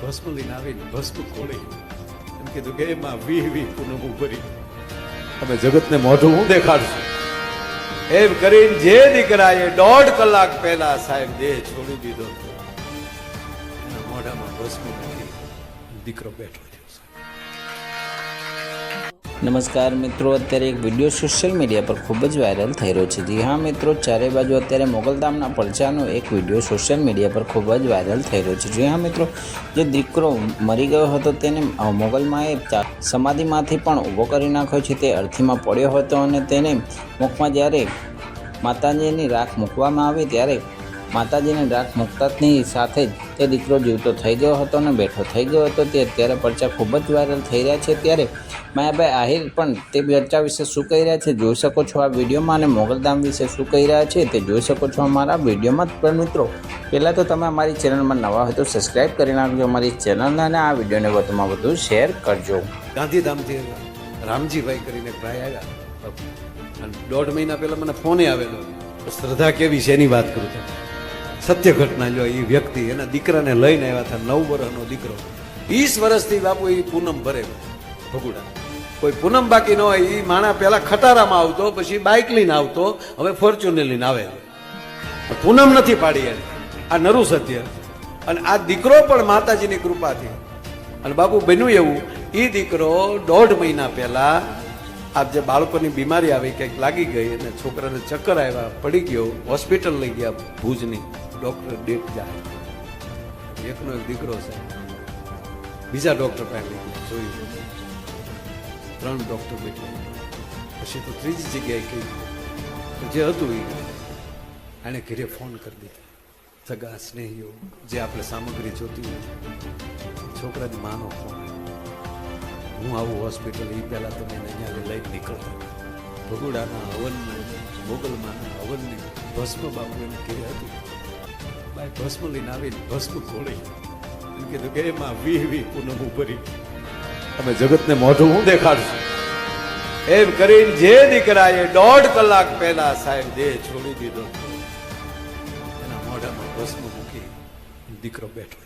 ભસ્મ લઈને આવીને ભસ્મ ખોલી એમ કીધું કે એમાં વી વી પૂનમ ભરી તમે જગતને મોઢું હું દેખાડશું. એમ કરીને જે દીકરાએ દોઢ કલાક પહેલા સાહેબ દેહ છોડી દીધો. મોઢામાં ભસ્મ દીકરો બેઠો સાહેબ. નમસ્કાર મિત્રો, અત્યારે એક વીડિયો સોશિયલ મીડિયા પર ખૂબ જ વાયરલ થઈ રહ્યો છે. જી હા મિત્રો, ચારે બાજુ અત્યારે મોગલધામના પડચાનો એક વીડિયો સોશિયલ મીડિયા પર ખૂબ જ વાયરલ થઈ રહ્યો છે. જી હા મિત્રો, જે દીકરો મરી ગયો હતો તેને મોગલમાએ સમાધિમાંથી પણ ઊભો કરી નાખ્યો છે. તે અર્થીમાં પડ્યો હતો અને તેને મુખમાં જ્યારે માતાજીની રાખ મૂકવામાં આવી, ત્યારે માતાજીની રાખ મુકતાની સાથે જ તે દીકરો જીવતો થઈ ગયો હતો અને બેઠો થઈ ગયો હતો તે અત્યારે પરચા ખૂબ જ વાયરલ થઈ રહ્યા છે. ત્યારે માયાભાઈ આહિર પણ તે ચર્ચા વિશે શું કહી રહ્યા છે જોઈ શકો છો આ વિડીયોમાં અને મોગલધામ વિશે શું કહી રહ્યા છે તે જોઈ શકો છો અમારા વિડીયોમાં. પણ મિત્રો, પહેલાં તો તમે અમારી ચેનલમાં નવા હોય તો સબસ્ક્રાઈબ કરી નાખજો, અમારી ચેનલને અને આ વિડીયોને વધુમાં વધુ શેર કરજો. ગાંધીધામથી રામજીભાઈ કરીને ભાઈ આવ્યા. દોઢ મહિના પહેલાં મને ફોને આવેલો. શ્રદ્ધા કેવી છે એની વાત કરું છું. સત્ય ઘટના જો એ વ્યક્તિ, એના દીકરાને લઈને આવ્યા હતા, નવ વર્ષનો દીકરો. વીસ વર્ષથી બાપુ એ પૂનમ ભરે ભગુડા. કોઈ પૂનમ બાકી ન હોય એ માણા પહેલા ખટારામાં આવતો, પછી બાઇક લઈને આવતો, હવે ફોર્ચ્યુનર લઈને આવે. પૂનમ નથી પાડી એને. આ નરુ સત્ય. અને આ દીકરો પણ માતાજીની કૃપાથી. અને બાપુ બન્યું એવું એ દીકરો દોઢ મહિના પહેલા આ જે બાળકોની બીમારી આવી, કંઈક લાગી ગઈ, અને છોકરાને ચક્કર આવ્યા, પડી ગયો, હોસ્પિટલ લઈ ગયા ભુજની. ડોક્ટર ડેટ જાય. એકનો એક દીકરો છે. બીજા ડોક્ટર પાસે લઈ જોયું. ત્રણ ડોક્ટર બેઠા. પછી તો ત્રીજી જગ્યાએ કહી જે હતું એ એણે ઘરે ફોન કરી દીધો. સગા સ્નેહીઓ, જે આપણે સામગ્રી જોતી હોય, છોકરાની માનો ફોન. હું આવું હોસ્પિટલ એ પહેલાં તો મેં અહીંયા લઈને નીકળતા. ભગુડાના હવનને, મોગલમાના હવનને ભસ્મ બાપુ એને ઘરે હતી. ભાઈ ભસ્મ લઈને આવીને ભસ્મ ખોલી. એમ કીધું કે એમાં વી વી પૂનમ ભરી તમે જગતને મોઢું હું દેખાડશું? એમ કરીને જે દીકરાએ દોઢ કલાક પહેલા સાહેબ દેહ છોડી દીધો. એના મોઢામાં ભસ્મ મૂકી દીકરો બેઠો